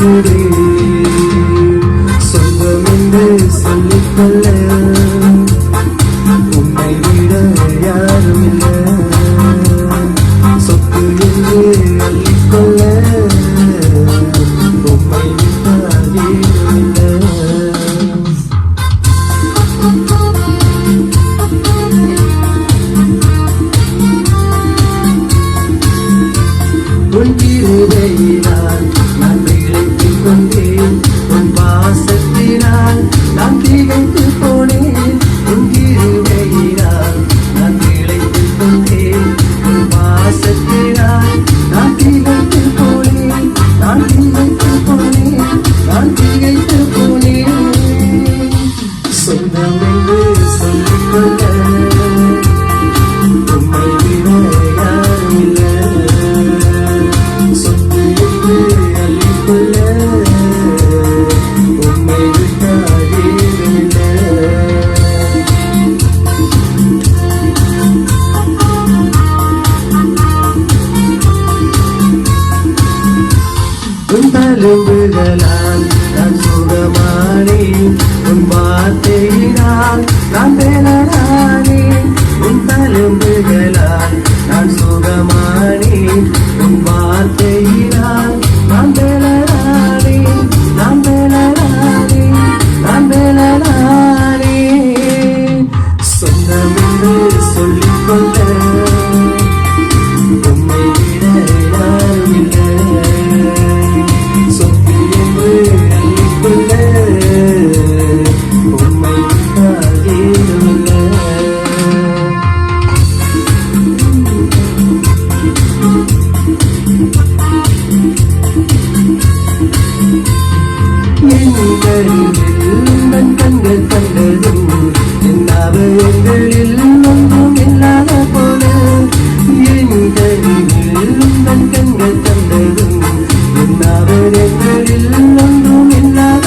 இயேசுவே சொந்தம் என்று சொல்லிக்கொள்ள உன்னை விட யாரும் இல்லை. உன் கிருபையினால் காப்பேனானே உன் தலும்புகளால் நான் சுகமானே உன் வார்த்தையில் கண்கள் கண்டதும் என்னாவெங்களில் ஒன்றும் இல்லாத போல என் கண்கள் உங்கள் கண்கள் கண்டதும் என்னாவெங்களில் ஒன்றும் இல்லாத